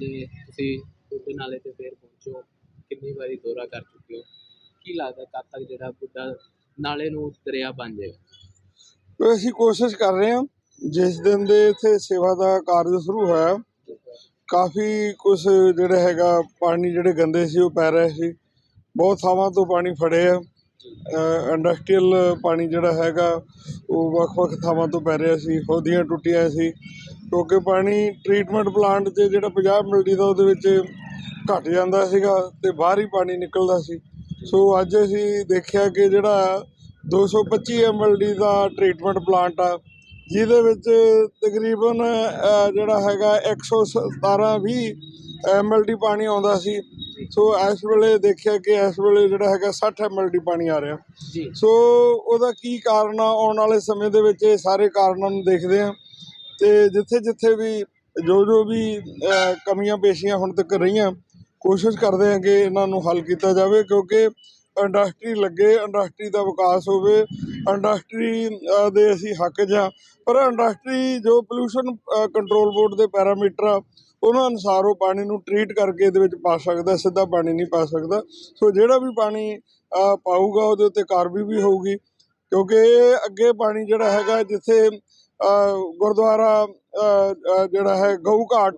ਬੁੱਢੇ ਨਾਲੇ ਤੇ ਫੇਰ ਪਹੁੰਚੋ। ਕਿੰਨੀ ਵਾਰੀ ਦੌਰਾ ਕਰ ਚੁੱਕੇ ਹੋ? ਕੀ ਲੱਗਦਾ ਕਦ ਤੱਕ ਜਿਹੜਾ ਬੁੱਢਾ ਨਾਲੇ ਨੂੰ ਦਰਿਆ ਬਣ ਜਾਏਗਾ? ਅਸੀਂ ਕੋਸ਼ਿਸ਼ ਕਰ ਰਹੇ ਹਾਂ। ਜਿਸ ਦਿਨ ਦੇ ਇੱਥੇ ਸੇਵਾ ਦਾ ਕਾਰਜ ਸ਼ੁਰੂ ਹੋਇਆ, ਕਾਫੀ ਕੁਝ ਜਿਹੜਾ ਹੈਗਾ, ਪਾਣੀ ਜਿਹੜੇ ਗੰਦੇ ਸੀ, ਉਹ ਪੈ ਰਹੇ ਸੀ। ਬਹੁਤ ਥਾਵਾਂ ਤੋਂ ਪਾਣੀ ਫੜੇ ਆ। ਇੰਡਸਟਰੀਅਲ ਪਾਣੀ ਜਿਹੜਾ ਹੈਗਾ, ਉਹ ਵੱਖ-ਵੱਖ ਥਾਵਾਂ ਤੋਂ ਪੈ ਰਿਹਾ ਸੀ। ਹੋਦੀਆਂ ਟੁੱਟੀਆਂ ਸੀ। ਕਿਉਂਕਿ ਪਾਣੀ ਟ੍ਰੀਟਮੈਂਟ ਪਲਾਂਟ 'ਚ ਜਿਹੜਾ 50 ਮਿਲਦੀ ਦਾ ਉਹਦੇ ਵਿੱਚ ਘਟ ਜਾਂਦਾ ਸੀਗਾ ਤੇ ਬਾਹਰ ਹੀ ਪਾਣੀ ਨਿਕਲਦਾ ਸੀ। ਸੋ ਅੱਜ ਅਸੀਂ ਦੇਖਿਆ ਕਿ ਜਿਹੜਾ 225 ਐਮਐਲਡੀ ਦਾ ਟ੍ਰੀਟਮੈਂਟ ਪਲਾਂਟ ਆ ਜਿਹਦੇ ਵਿੱਚ ਤਕਰੀਬਨ ਜਿਹੜਾ ਹੈਗਾ 117 20 ਐਮਐਲਡੀ ਪਾਣੀ ਆਉਂਦਾ ਸੀ। ਸੋ ਇਸ ਵੇਲੇ ਦੇਖਿਆ ਕਿ ਇਸ ਵੇਲੇ ਜਿਹੜਾ ਹੈਗਾ 60 ਐਮਐਲਡੀ ਪਾਣੀ ਆ ਰਿਹਾ। ਸੋ ਉਹਦਾ ਕੀ ਕਾਰਨ ਆ? ਆਉਣ ਵਾਲੇ ਸਮੇਂ ਦੇ ਵਿੱਚ ਇਹ ਸਾਰੇ ਕਾਰਨਾਂ ਨੂੰ ਦੇਖਦੇ ਆ। ਤੇ ਜਿੱਥੇ ਜਿੱਥੇ ਵੀ ਜੋ ਜੋ ਵੀ ਕਮੀਆਂ ਪੇਸ਼ੀਆਂ ਹੁਣ ਤੱਕ ਰਹੀਆਂ, ਕੋਸ਼ਿਸ਼ ਕਰਦੇ ਹਾਂ ਕਿ ਇਹਨਾਂ ਨੂੰ ਹੱਲ ਕੀਤਾ ਜਾਵੇ ਕਿਉਂਕਿ ਇੰਡਸਟਰੀ ਲੱਗੇ, ਇੰਡਸਟਰੀ ਦਾ ਵਿਕਾਸ ਹੋਵੇ, ਇੰਡਸਟਰੀ ਦੇ ਅਸੀਂ ਹੱਕ 'ਚ ਹਾਂ। ਪਰ ਇੰਡਸਟਰੀ ਜੋ ਪੋਲੂਸ਼ਨ ਕੰਟਰੋਲ ਬੋਰਡ ਦੇ ਪੈਰਾਮੀਟਰ ਆ, ਉਹਨਾਂ ਅਨੁਸਾਰ ਉਹ ਪਾਣੀ ਨੂੰ ਟਰੀਟ ਕਰਕੇ ਇਹਦੇ ਵਿੱਚ ਪਾ ਸਕਦਾ, ਸਿੱਧਾ ਪਾਣੀ ਨਹੀਂ ਪਾ ਸਕਦਾ। ਸੋ ਜਿਹੜਾ ਵੀ ਪਾਣੀ ਪਾਊਗਾ ਉਹਦੇ ਉੱਤੇ ਕਾਰਵਾਈ ਵੀ ਹੋਊਗੀ, ਕਿਉਂਕਿ ਅੱਗੇ ਪਾਣੀ ਜਿਹੜਾ ਹੈਗਾ ਜਿੱਥੇ ਗੁਰਦੁਆਰਾ ਜਿਹੜਾ ਹੈ, ਗਊ ਘਾਟ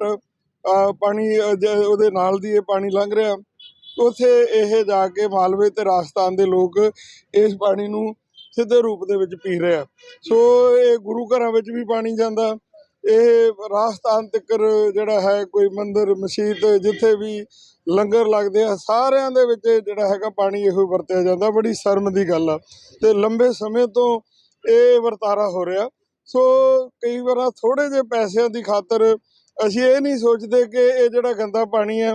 ਪਾਣੀ ਜ- ਉਹਦੇ ਨਾਲ ਦੀ ਇਹ ਪਾਣੀ ਲੰਘ ਰਿਹਾ। ਉੱਥੇ ਇਹ ਜਾ ਕੇ ਮਾਲਵੇ ਤੇ ਰਾਜਸਥਾਨ ਦੇ ਲੋਕ ਇਸ ਪਾਣੀ ਨੂੰ ਸਿੱਧੇ ਰੂਪ ਦੇ ਵਿੱਚ ਪੀ ਰਹੇ ਆ। ਸੋ ਇਹ ਗੁਰੂ ਘਰਾਂ ਵਿੱਚ ਵੀ ਪਾਣੀ ਜਾਂਦਾ। ਇਹ ਰਾਜਸਥਾਨ ਤੱਕ ਜਿਹੜਾ ਹੈ, ਕੋਈ ਮੰਦਿਰ, ਮਸਜਿਦ, ਜਿੱਥੇ ਵੀ ਲੰਗਰ ਲੱਗਦੇ ਆ, ਸਾਰਿਆਂ ਦੇ ਵਿੱਚ ਜਿਹੜਾ ਹੈਗਾ ਪਾਣੀ ਇਹੋ ਵਰਤਿਆ ਜਾਂਦਾ। ਬੜੀ ਸ਼ਰਮ ਦੀ ਗੱਲ ਆ। ਤੇ ਲੰਬੇ ਸਮੇਂ ਤੋਂ ਇਹ ਵਰਤਾਰਾ ਹੋ ਰਿਹਾ। ਸੋ ਕਈ ਵਾਰ ਥੋੜੇ ਜਿਹੇ ਪੈਸਿਆਂ ਦੀ ਖਾਤਰ ਅਸੀਂ ਇਹ ਨਹੀਂ ਸੋਚਦੇ ਕਿ ਇਹ ਜਿਹੜਾ ਗੰਦਾ ਪਾਣੀ ਹੈ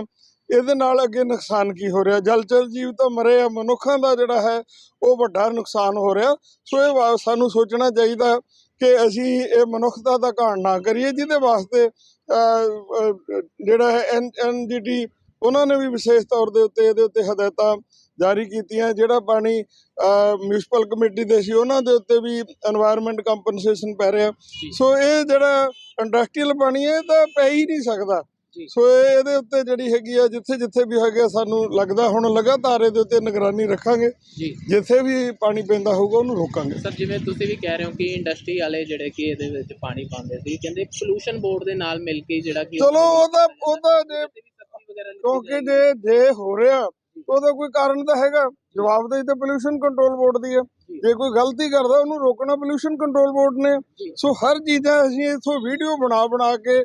ਇਹਦੇ ਨਾਲ ਅੱਗੇ ਨੁਕਸਾਨ ਕੀ ਹੋ ਰਿਹਾ? ਜਲਚਰ ਜੀਵ ਤਾਂ ਮਰੇ ਆ ਮਨੁੱਖਾਂ ਦਾ ਜਿਹੜਾ ਹੈ ਉਹ ਵੱਡਾ ਨੁਕਸਾਨ ਹੋ ਰਿਹਾ। ਸੋ ਇਹ ਵਾ- ਸਾਨੂੰ ਸੋਚਣਾ ਚਾਹੀਦਾ ਕਿ ਅਸੀਂ ਇਹ ਮਨੁੱਖਤਾ ਦਾ ਘਾਣ ਨਾ ਕਰੀਏ ਜਿਹਦੇ ਵਾਸਤੇ ਅਹ, ਅਹ, ਜਿਹੜਾ ਹੈ ਐਨਜੀਟੀ ਉਹਨਾਂ ਨੇ ਵੀ ਵਿਸ਼ੇਸ਼ ਤੌਰ ਦੇ ਉੱਤੇ ਇਹਦੇ ਉੱਤੇ ਹਦਾਇਤਾਂ ਜਾਰੀ ਕੀਤੀਆਂ ਜਿਹੜਾ ਪਾਣੀ ਮਿਊਨਿਸਪਲ ਕਮੇਟੀ ਦੇ ਸੀ ਉਹਨਾਂ ਦੇ ਉੱਤੇ ਵੀ এনवायरमेंट ਕੰਪਨਸੇਸ਼ਨ ਪੈ ਰਿਹਾ। ਸੋ ਇਹ ਜਿਹੜਾ ਇੰਡਸਟਰੀਅਲ ਪਾਣੀ ਹੈ ਤਾਂ ਪੈ ਹੀ ਨਹੀਂ ਸਕਦਾ। ਸੋ ਇਹਦੇ ਉੱਤੇ ਜਿਹੜੀ ਹੈਗੀ ਆ ਜਿੱਥੇ ਜਿੱਥੇ ਵੀ ਹੈਗਾ ਸਾਨੂੰ ਲੱਗਦਾ ਹੁਣ ਲਗਾਤਾਰ ਇਹਦੇ ਉੱਤੇ ਨਿਗਰਾਨੀ ਰੱਖਾਂਗੇ। ਜਿੱਥੇ ਵੀ ਪਾਣੀ ਪੈਂਦਾ ਹੋਊਗਾ ਉਹਨੂੰ ਰੋਕਾਂਗੇ। ਸਰ ਜਿਵੇਂ ਤੁਸੀਂ ਵੀ ਕਹਿ ਰਹੇ ਹੋ ਕਿ ਇੰਡਸਟਰੀ ਵਾਲੇ ਜਿਹੜੇ ਕਿ ਇਹਦੇ ਵਿੱਚ ਪਾਣੀ ਪਾਉਂਦੇ ਸੀ ਕਹਿੰਦੇ ਪੋਲੂਸ਼ਨ ਬੋਰਡ ਦੇ ਨਾਲ ਮਿਲ ਕੇ ਜਿਹੜਾ ਕਿ ਚਲੋ ਉਹਦਾ ਉਹਦਾ ਜੇ ਕਿਉਂਕਿ ਜੇ ਜੇ ਹੋ ਰਿਹਾ ਉਹਦਾ ਕੋਈ ਕਾਰਨ ਤਾਂ ਹੈਗਾ। ਜਵਾਬਦੇਹੀ ਤਾਂ ਪੋਲੂਸ਼ਨ ਕੰਟਰੋਲ ਬੋਰਡ ਦੀ ਹੈ। ਜੀ। ਕੋਈ ਗਲਤੀ ਕਰਦਾ ਉਹਨੂੰ ਰੋਕਣਾ ਪੋਲੂਸ਼ਨ ਕੰਟਰੋਲ ਬੋਰਡ ਨੇ। ਸੋ ਹਰ ਚੀਜ਼ਾਂ ਅਸੀਂ ਇਥੋਂ ਵੀਡੀਓ ਬਣਾ ਬਣਾ ਕੇ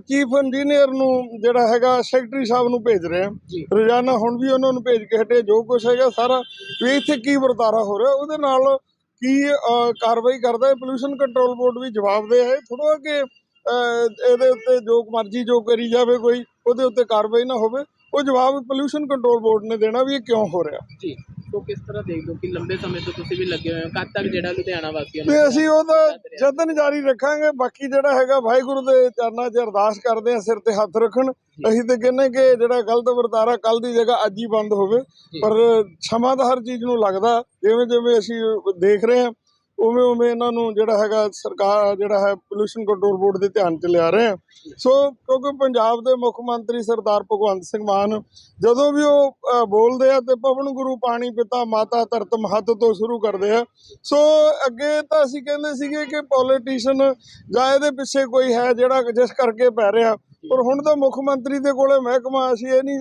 ਚੀਫ ਇੰਜੀਨੀਅਰ ਨੂੰ ਜਿਹੜਾ ਹੈਗਾ ਸੈਕਟਰੀ ਸਾਹਿਬ ਨੂੰ ਭੇਜ ਰਹੇ ਹਾਂ। ਰੋਜ਼ਾਨਾ ਹੁਣ ਵੀ ਉਹਨਾਂ ਨੂੰ ਭੇਜ ਕੇ ਹਟੇ ਜੋ ਕੁਛ ਹੈਗਾ ਸਾਰਾ। ਵੀ ਇੱਥੇ ਕੀ ਵਰਤਾਰਾ ਹੋ ਰਿਹਾ ਉਹਦੇ ਨਾਲ ਕੀ ਕਾਰਵਾਈ ਕਰਦਾ ਹੈ। ਪੋਲੂਸ਼ਨ ਕੰਟਰੋਲ ਬੋਰਡ ਵੀ ਜਵਾਬਦੇਹ ਹੈ। ਥੋੜਾ ਕਿ ਇਹਦੇ ਉੱਤੇ ਜੋ ਮਰਜ਼ੀ ਜੋ ਕਰੀ ਜਾਵੇ ਕੋਈ ਉਹਦੇ ਉੱਤੇ ਕਾਰਵਾਈ ਨਾ ਹੋਵੇ। ਉਹ ਜਵਾਬ ਪੋਲੂਸ਼ਨ ਕੰਟਰੋਲ ਬੋਰਡ ਨੇ ਦੇਣਾ ਵੀ ਇਹ ਕਿਉਂ ਹੋ ਰਿਹਾ। ਜੀ ਸੋ ਕਿਸ ਤਰ੍ਹਾਂ ਦੇਖਦੇ ਹੋ ਕਿ ਲੰਬੇ ਸਮੇਂ ਤੋਂ ਤੁਸੀਂ ਵੀ ਲੱਗੇ ਹੋਏ ਹੋ ਕਦ ਤੱਕ ਜਿਹੜਾ ਲੁਧਿਆਣਾ ਵਾਸੀਆਂ ਤੇ ਅਸੀਂ ਉਹਦਾ ਯਤਨ ਜਾਰੀ ਰੱਖਾਂਗੇ ਬਾਕੀ ਜਿਹੜਾ ਹੈਗਾ ਵਾਹਿਗੁਰੂ ਦੇ ਚਰਨਾਂ 'ਚ ਅਰਦਾਸ ਕਰਦੇ ਆ ਸਿਰ ਤੇ ਹੱਥ ਰੱਖਣ। ਅਸੀਂ ਤੇ ਕਹਿੰਨੇ ਕਿ ਜਿਹੜਾ ਗਲਤ ਵਰਤਾਰਾ ਕੱਲ ਦੀ ਜਗ੍ਹਾ ਅੱਜ ਹੀ ਬੰਦ ਹੋਵੇ। ਪਰ ਸਮਾਂ ਤਾਂ ਹਰ ਚੀਜ਼ ਨੂੰ ਲੱਗਦਾ ਜਿਵੇਂ ਜਿਵੇਂ ਅਸੀਂ ਦੇਖ ਰਹੇ ਹਾਂ ਉਵੇਂ ਉਵੇਂ ਇਹਨਾਂ ਨੂੰ ਜਿਹੜਾ ਹੈਗਾ ਸਰਕਾਰ ਜਿਹੜਾ ਹੈ ਪੋਲੂਸ਼ਨ ਕੰਟਰੋਲ ਬੋਰਡ ਦੇ ਧਿਆਨ 'ਚ ਲਿਆ ਰਹੇ ਹਾਂ ਸੋ ਕਿਉਂਕਿ ਪੰਜਾਬ ਦੇ ਮੁੱਖ ਮੰਤਰੀ ਸਰਦਾਰ ਭਗਵੰਤ ਸਿੰਘ ਮਾਨ ਜਦੋਂ ਵੀ ਉਹ ਬੋਲਦੇ ਆ ਤੇ ਪਵਨ ਗੁਰੂ ਪਾਣੀ ਪਿਤਾ ਮਾਤਾ ਧਰਤ ਮਹੱਤ ਤੋਂ ਸ਼ੁਰੂ ਕਰਦੇ ਆ। ਸੋ ਅੱਗੇ ਤਾਂ ਅਸੀਂ ਕਹਿੰਦੇ ਸੀਗੇ ਕਿ ਪੋਲੀਟੀਸ਼ੀਅਨ ਜਾਂ ਇਹਦੇ ਪਿੱਛੇ ਕੋਈ ਹੈ ਜਿਹੜਾ ਜਿਸ ਕਰਕੇ ਪੈ ਰਿਹਾ। ਪਰ ਹੁਣ ਤਾਂ ਮੁੱਖ ਮੰਤਰੀ ਦੇ ਕੋਲੇ ਮਹਿਕਮਾ, ਅਸੀਂ ਇਹ ਨਹੀਂ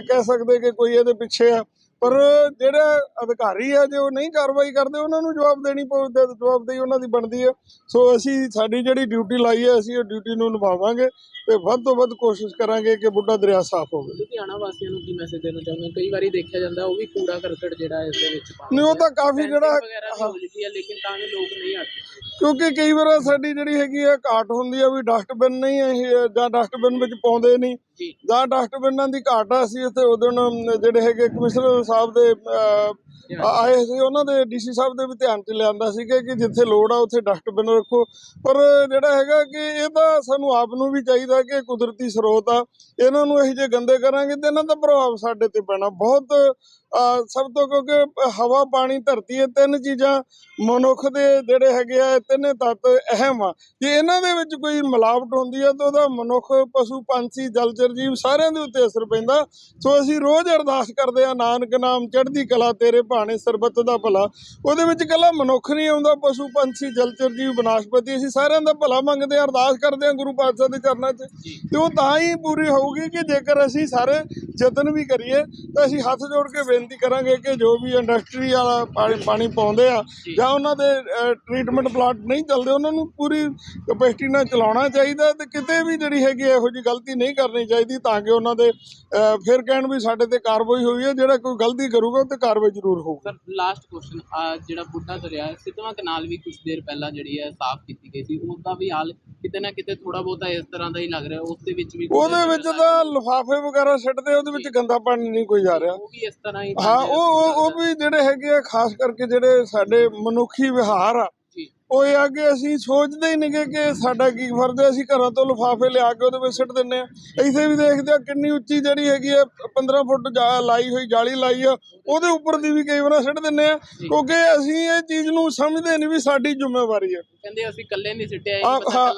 ਕਹਿ ਸਕਦੇ ਕਿ ਕੋਈ ਇਹਦੇ ਪਿੱਛੇ ਆ। ਪਰ ਜਿਹੜੇ ਅਧਿਕਾਰੀ ਆ ਜੇ ਉਹ ਨਹੀਂ ਕਾਰਵਾਈ ਕਰਦੇ ਉਹਨਾਂ ਨੂੰ ਜਵਾਬ ਦੇਣੀ ਪਊ ਜਵਾਬਦੇਹੀ ਉਹਨਾਂ ਦੀ ਬਣਦੀ ਹੈ ਸੋ ਅਸੀਂ ਸਾਡੀ ਜਿਹੜੀ ਡਿਊਟੀ ਲਾਈ ਹੈ ਅਸੀਂ ਉਹ ਡਿਊਟੀ ਨੂੰ ਨਿਭਾਵਾਂਗੇ ਤੇ ਵੱਧ ਤੋਂ ਵੱਧ ਕੋਸ਼ਿਸ਼ ਕਰਾਂਗੇ ਕਿ ਬੁੱਢਾ ਦਰਿਆ ਸਾਫ਼ ਹੋਵੇ। ਲੁਧਿਆਣਾ ਵਾਸੀਆਂ ਨੂੰ ਕੀ ਮੈਸੇਜ ਦੇਣਾ ਚਾਹੁੰਦੇ ਕਈ ਵਾਰੀ ਦੇਖਿਆ ਜਾਂਦਾ ਉਹ ਵੀ ਕੂੜਾ ਕਰਕਟ ਜਿਹੜਾ ਇਸ ਦੇ ਵਿੱਚ ਪਾਉਂਦੇ ਨਹੀਂ ਉਹ ਤਾਂ ਕਾਫੀ ਜਿਹੜਾ ਹੋ ਹੈ ਲੇਕਿਨ ਤਾਂ ਵੀ ਲੋਕ ਨਹੀਂ ਆਉਂਦੇ। ਕਿਉਂਕਿ ਕਈ ਵਾਰ ਸਾਡੀ ਜਿਹੜੀ ਹੈਗੀ ਆ ਘਾਟ ਹੁੰਦੀ ਆ ਵੀ ਡਸਟਬਿਨ ਨਹੀਂ ਇਹ ਜਾਂ ਡਸਟਬਿਨ ਵਿੱਚ ਪਾਉਂਦੇ ਨਹੀਂ। ਜੀ। ਡਸਟਬਿਨਾਂ ਦੀ ਘਾਟ ਆ ਸੀ ਉੱਥੇ ਉਦੋਂ ਜਿਹੜੇ ਹੈਗੇ ਕਮਿਸ਼ਨਰ ਸਾਹਿਬ ਦੇ ਆਏ ਸੀ, ਉਹਨਾਂ ਦੇ ਡੀਸੀ ਸਾਹਿਬ ਦੇ ਵੀ ਧਿਆਨ 'ਚ ਲਿਆਂਦਾ ਸੀਗਾ ਕਿ ਜਿੱਥੇ ਲੋੜ ਆ ਉੱਥੇ ਡਸਟਬਿਨ ਰੱਖੋ। ਪਰ ਜਿਹੜਾ ਹੈਗਾ ਕਿ ਇਹ ਤਾਂ ਸਾਨੂੰ ਆਪ ਨੂੰ ਵੀ ਚਾਹੀਦਾ ਕਿ ਕੁਦਰਤੀ ਸਰੋਤ ਆ। ਇਹਨਾਂ ਨੂੰ ਅਸੀਂ ਜੇ ਗੰਦੇ ਕਰਾਂਗੇ ਤੇ ਇਹਨਾਂ ਦਾ ਪ੍ਰਭਾਵ ਸਾਡੇ ਤੇ ਪੈਣਾ। ਬਹੁਤ ਸਭ ਤੋਂ ਕਿਉਂਕਿ ਹਵਾ, ਪਾਣੀ, ਧਰਤੀ ਇਹ ਤਿੰਨ ਚੀਜ਼ਾਂ ਮਨੁੱਖ ਦੇ ਜਿਹੜੇ ਹੈਗੇ ਆ ਤਿੰਨੇ ਤੱਤ ਅਹਿਮ ਆ। ਜੇ ਇਹਨਾਂ ਦੇ ਵਿੱਚ ਕੋਈ ਮਿਲਾਵਟ ਹੁੰਦੀ ਆ ਤਾਂ ਉਹਦਾ ਮਨੁੱਖ, ਪਸ਼ੂ, ਪੰਛੀ ਜਲਚਰ ਜੀਵ ਸਾਰਿਆਂ ਦੇ ਉੱਤੇ ਅਸਰ ਪੈਂਦਾ। ਸੋ ਅਸੀਂ ਰੋਜ਼ ਅਰਦਾਸ ਕਰਦੇ ਆ, ਨਾਨਕ ਨਾਮ ਚੜ੍ਹਦੀ ਕਲਾ ਤੇਰੇ ਭਾਣੇ ਸਰਬੱਤ ਦਾ ਭਲਾ। ਉਹਦੇ ਵਿੱਚ ਇਕੱਲਾ ਮਨੁੱਖ ਨਹੀਂ ਆਉਂਦਾ ਪਸ਼ੂ ਪੰਛੀ ਜਲਚਰ ਜੀਵ ਬਨਾਸਪਤੀ ਅਸੀਂ ਸਾਰਿਆਂ ਦਾ ਭਲਾ ਮੰਗਦੇ ਆ ਅਰਦਾਸ ਕਰਦੇ ਆ ਗੁਰੂ ਪਾਤਸ਼ਾਹ ਦੇ ਚਰਨਾਂ 'ਚ। ਤੇ ਉਹ ਤਾਂ ਹੀ ਪੂਰੀ ਹੋਊਗੀ ਕਿ ਜੇਕਰ ਅਸੀਂ ਸਾਰੇ ਯਤਨ ਵੀ ਕਰੀਏ ਤਾਂ ਅਸੀਂ ਹੱਥ ਜੋੜ ਕੇ ਬੇਨਤੀ ਕਰਾਂਗੇ ਕਿ ਜੋ ਵੀ ਇੰਡਸਟਰੀ ਵਾਲਾ ਪਾਣੀ ਪਾਣੀ ਪਾਉਂਦੇ ਆ ਜਾਂ। ਉਹਨਾਂ ਦੇ ਟ੍ਰੀਟਮੈਂਟ ਪਲਾਂਟ ਨਹੀਂ ਚੱਲਦੇ ਉਹਨਾਂ ਨੂੰ ਪੂਰੀ ਕਪੈਸਿਟੀ ਨਾਲ ਚਲਾਉਣਾ ਚਾਹੀਦਾ ਤੇ ਕਿਤੇ ਵੀ ਜਿਹੜੀ ਹੈਗੀ ਇਹੋ ਜਿਹੀ ਗਲਤੀ ਨਹੀਂ ਕਰਨੀ ਚਾਹੀਦੀ ਤਾਂ ਕਿ ਉਹਨਾਂ ਦੇ ਫਿਰ ਕਹਿਣ ਵੀ ਸਾਡੇ ਤੇ ਕਾਰਵਾਈ ਹੋਈ ਹੈ ਜਿਹੜਾ ਕੋਈ ਗਲਤੀ ਕਰੂਗਾ ਉਹ ਤੇ ਕਾਰਵਾਈ ਜ਼ਰੂਰ ਹੋਊਗੀ। ਸਰ ਲਾਸਟ ਕੁਐਸਚਨ ਜਿਹੜਾ ਬੁੱਢਾ ਦਰਿਆ ਸਿੱਧਵਾਂ ਕਨਾਲ ਵੀ ਕੁਝ ਦੇਰ ਪਹਿਲਾਂ ਜਿਹੜੀ ਹੈ ਸਾਫ਼ ਕੀਤੀ ਗਈ ਸੀ ਉਹਦਾ ਵੀ ਹਾਲ ਕਿਤੇ ਨਾ ਕਿਤੇ ਥੋੜਾ ਬਹੁਤਾ ਇਸ ਤਰ੍ਹਾਂ ਦਾ ਹੀ ਲੱਗ ਰਿਹਾ ਉਸ ਦੇ ਵਿੱਚ ਵੀ ਉਹਦੇ ਵਿੱਚ ਤਾਂ ਲਿਫਾਫੇ ਵਗੈਰਾ ਸਿੱਟਦੇ ਉਹਦੇ ਵਿੱਚ ਗੰਦਾ ਪਾਣੀ ਨਹੀਂ ਕੋਈ ਜਾ ਰਿਹਾ। ਉਹ ਵੀ ਇਸ ਤਰ੍ਹਾਂ ਹੀ ਹਾਂ ਉਹ ਉਹ- ਵੀ ਜਿਹੜੇ ਹੈਗੇ ਆ ਖਾਸ ਕਰਕੇ ਜਿਹੜੇ ਸਾਡੇ ਮਨੁੱਖੀ ਵਿਹਾਰ ਆ ਉਹ ਇਹ ਆ ਕਿ ਅਸੀਂ ਸੋਚਦੇ ਹੀ ਨਹੀਂਗੇ ਕਿ ਸਾਡਾ ਕੀ ਫਰਜ਼ ਹੈ ਅਸੀਂ ਘਰਾਂ ਤੋਂ ਲਿਫਾਫੇ ਲਿਆ ਕੇ ਉਹਦੇ ਵਿੱਚ ਸਿੱਟ ਦਿੰਨੇ ਆ ਇੱਥੇ ਵੀ ਦੇਖਦੇ ਆ ਕਿੰਨੀ ਉੱਚੀ ਜਿਹੜੀ ਹੈਗੀ ਆ 15 ਫੁੱਟ ਲਾਈ ਹੋਈ ਜਾਲੀ ਲਾਈ ਆ ਉਹਦੇ ਉੱਪਰ ਦੀ ਵੀ ਕਈ ਵਾਰ ਸਿੱਟ ਦਿੰਨੇ ਆ ਕਿਉਂਕਿ ਅਸੀਂ ਇਹ ਚੀਜ਼ ਨੂੰ ਸਮਝਦੇ ਨਹੀਂ ਵੀ ਸਾਡੀ ਜ਼ਿੰਮੇਵਾਰੀ ਹੈ। ਕਹਿੰਦੇ ਅਸੀਂ ਇਕੱਲੇ ਨਹੀਂ ਸਿੱਟਿਆ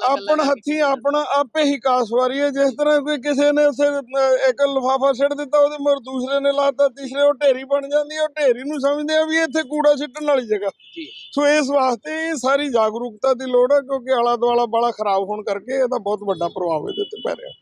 ਆਪਣ ਹੱਥੀਂ ਆਪਣਾ ਆਪੇ ਹੀ ਕਾਸਵਾਰੀ ਹੈ ਜਿਸ ਤਰ੍ਹਾਂ ਕੋਈ ਕਿਸੇ ਨੇ ਅਹ, ਇੱਕ ਲਿਫਾਫਾ ਸਿੱਟ ਦਿੱਤਾ ਉਹਦੇ ਮਗਰ ਦੂਸਰੇ ਨੇ ਲਾਤਾ ਤੀਸਰੇ ਉਹ ਢੇਰੀ ਬਣ ਜਾਂਦੀ ਹੈ ਉਹ ਢੇਰੀ ਨੂੰ ਸਮਝਦੇ ਆ ਵੀ ਇੱਥੇ ਕੂੜਾ ਸਿੱਟਣ ਵਾਲੀ ਜਗ੍ਹਾ। ਸੋ ਇਸ ਵਾਸਤੇ ਇਹ ਸਾਰੀ ਜਾਗਰੂਕਤਾ ਦੀ ਲੋੜ ਹੈ ਕਿਉਂਕਿ ਆਲਾ ਦੁਆਲਾ ਬੜਾ ਖਰਾਬ ਹੋਣ ਕਰਕੇ ਇਹਦਾ ਬਹੁਤ ਵੱਡਾ ਪ੍ਰਭਾਵ ਇਹਦੇ ਤੇ ਪੈ ਰਿਹਾ।